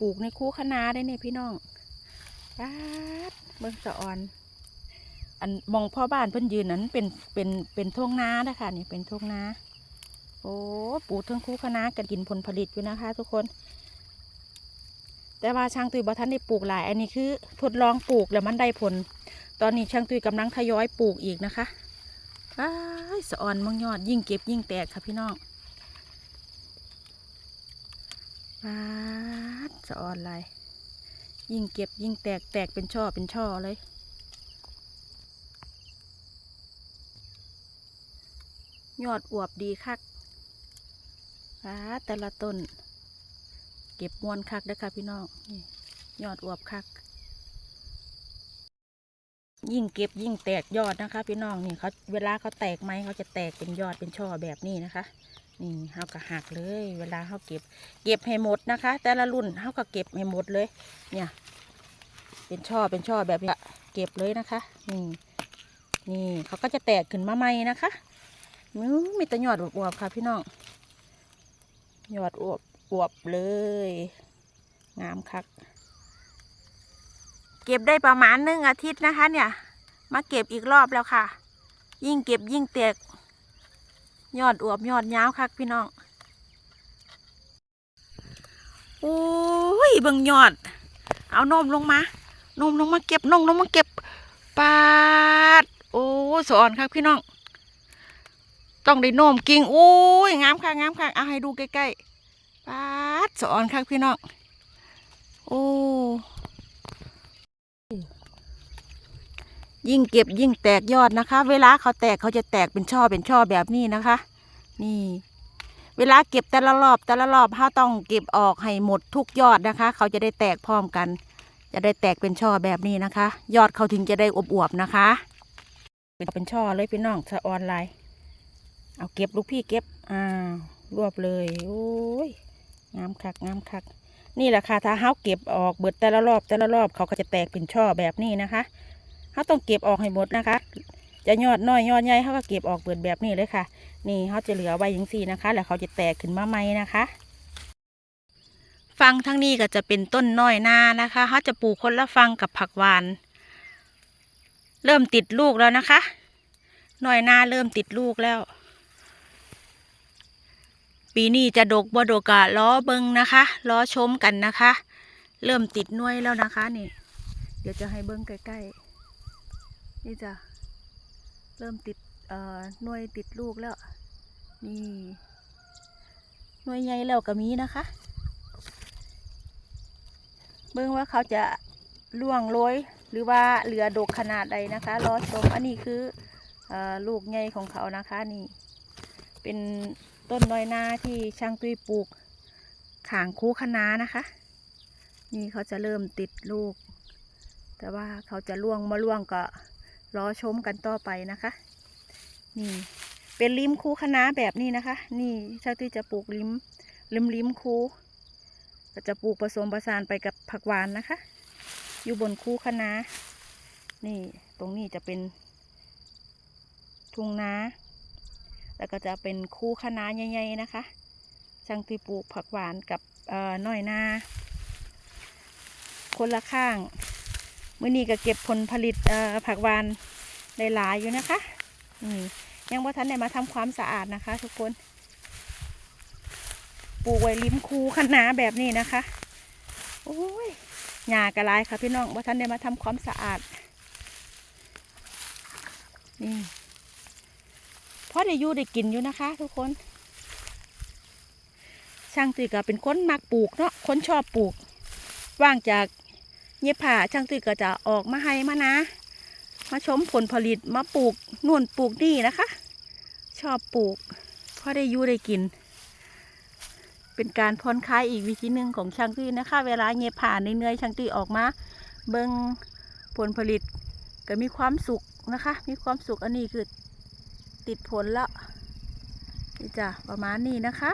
ปลูกในคูคะนาได้เนี่ยพี่น้องปาดเบิ่งสะออน อันมองพ่อบ้านเพิ่นยืนนั้นเป็นเป็นเป็นทุ่งนานะคะนี่เป็นทุ่งนาโอ้ปลูกทั้งคูคะนากันกินผลผลิตอยู่นะคะ ทุกคน แต่ว่าช่างตุยบ่ทันได้ปลูกหลาย อันนี้คือ ทดลองปลูกแล้วมันได้ผล ตอนนี้ช่างตุยกำลังทยอยปลูกอีกนะคะอ้าสะออนมังยอดยิ่งเก็บยิ่งแตกค่ะพี่น้อง ปาดสะออนลายยิ่งเก็บยิ่งแตกแตกเป็นช่อเป็นช่อเลยยอดอวบดีคักปาดแต่ละต้น เก็บมวนคักเด้อค่ะพี่น้องนี่ยอดอวบคัก ยิ่งเก็บยิ่งแตกยอดนะคะ พี่น้องนี่เขาเวลาเขาแตกไหมเขาจะแตกเป็นยอดเป็นช่อแบบนี้นะคะ นี่เขาก็หักเลย เวลาเขาเก็บ เก็บให้หมดนะคะ แต่ละรุ่นเขาก็เก็บให้หมดเลย เนี่ย เป็นช่อเป็นช่อแบบนี้เก็บเลยนะคะนี่นี่เขาก็จะแตกขึ้นมาใหม่นะคะมือมีแต่ยอดอวบๆค่ะพี่น้องยอดอวบอวบเลย งามคัก เก็บได้ประมาณหนึ่งอาทิตย์นะคะ เนี่ย มาเก็บอีกรอบแล้วค่ะ ยิ่งเก็บยิ่งแตก ยอดอวบยอดยาวคักพี่น้องโอ้ยเบิ่งยอด เอานมลงมานมลงมาเก็บนมลงมาเก็บปาด โอ้สอนครับพี่น้อง ต้องได้นมกิ่งโอ้ยงามค่ะงามค่ะเอาให้ดูใกล้ๆปาดสอนครับพี่น้องโอ้ ยิ่งเก็บยิ่งแตกยอดนะคะ เวลาเขาแตกเขาจะแตกเป็นช่อเป็นช่อแบบนี้นะคะ นี่ เวลาเก็บแต่ละรอบแต่ละรอบเขาต้องเก็บออกให้หมดทุกยอดนะคะ เขาจะได้แตกพร้อมกัน จะได้แตกเป็นช่อแบบนี้นะคะ ยอดเขาถึงจะได้อบอวบนะคะ เป็นช่อเลยพี่น้องสะออนไลน์เอาเก็บลูกพี่เก็บอ้าวรวบเลยโอ้ยงามคักงามคัก นี่แหละค่ะถ้าเขาเก็บออกเบิดแต่ละรอบแต่ละรอบเขาก็จะแตกเป็นช่อแบบนี้นะคะ เขาต้องเก็บออกให้หมดนะคะ จะยอดน้อยยอดใหญ่เขาก็เก็บออกเบิดแบบนี้เลยค่ะ นี่เขาจะเหลือไว้อย่างสี่นะคะ แล้วเขาจะแตกขึ้นมาใหม่นะคะฟังทั้งนี้ก็จะเป็นต้นน้อยนานะคะเขาจะปลูกคนละฟังกับผักหวาน เริ่มติดลูกแล้วนะคะน้อยนาเริ่มติดลูกแล้ว ปีนี้จะดกบดกกะล้อเบิงนะคะล้อชมกันนะคะ เริ่มติดน่วยแล้วนะคะนี่ เดี๋ยวจะให้เบิ้งใกล้ๆ นี่จะเริ่มติดเอ่อหน่วยติดลูกแล้ว นี่หน่วยใหญ่แล้วก็มีนะคะ เบิ้งว่าเขาจะล่วงโรยหรือว่าเหลือดกขนาดใดนะคะรอชมอันนี้คือเออลูกใหญ่ของเขานะคะนี่ เป็นต้นน้อยนาที่ช่างตุ้ยปลูกขางคูคะนานะคะ นี่เขาจะเริ่มติดลูก แต่ว่าเขาจะล่วงมาล่วงก็ รอชมกันต่อไปนะคะ นี่เป็นริมคูคะน้าแบบนี้นะคะ นี่ช่างตุ้ยจะปลูกริมริมริมคูก็จะปลูกผสมผสานไปกับผักหวานนะคะ อยู่บนคูคะน้านี่ตรงนี้จะเป็นทุ่งนาแล้วก็จะเป็นคู่คะน้าใหญ่ๆนะคะช่างที่ปลูกผักหวานกับน้อยนาคนละข้าง มื่อนี้ก็เก็บผลผลิตผักหวานได้หลายอยู่นะคะนี่ยังว่าท่านได้มาทำความสะอาดนะคะ ทุกคนปลูกไว้ริมคูคะน้าแบบนี้นะคะโอ้ยหญ้ากระไรค่ะพี่น้องว่าท่านได้มาทำความสะอาดนี่พอได้อยู่ได้กินอยู่นะคะ ทุกคน ช่างตือก็เป็นคนมักปลูกเนาะคนชอบปลูก ว่างจาก เย็บผ้าช่างตือก็จะออกมาให้มานะ มาชมผลผลิตมาปลูกนู่นปลูกนี่นะคะ ชอบปลูกพอได้ยู่ได้กิน เป็นการผ่อนคลายอีกวิธีหนึ่งของช่างตือนะคะ เวลาเย็บผ้าเนื่อยๆช่างตือออกมา เบิ่งผลผลิตก็มีความสุขนะคะ มีความสุขอันนี้คือติดผลแล้วนี่จ้ะประมาณนี้นะคะ